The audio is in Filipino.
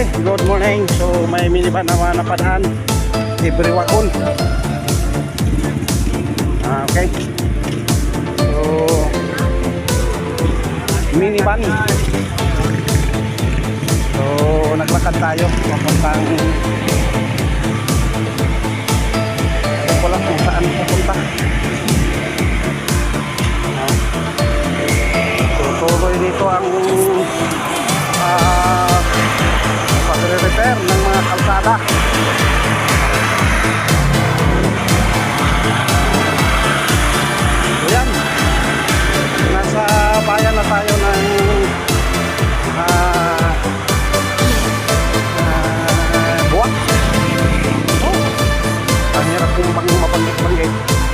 Good morning. So may minivan na napadaan. Every wakon. Ah, okay. So minivan. So naglakad tayo papuntang lang kung saan pupunta. Ah. Tama. Ayan. Nasa bayan na tayo ng ah, ah, uh, uh, buwak. Oh. Ang hirap kong mapanggit-panggit.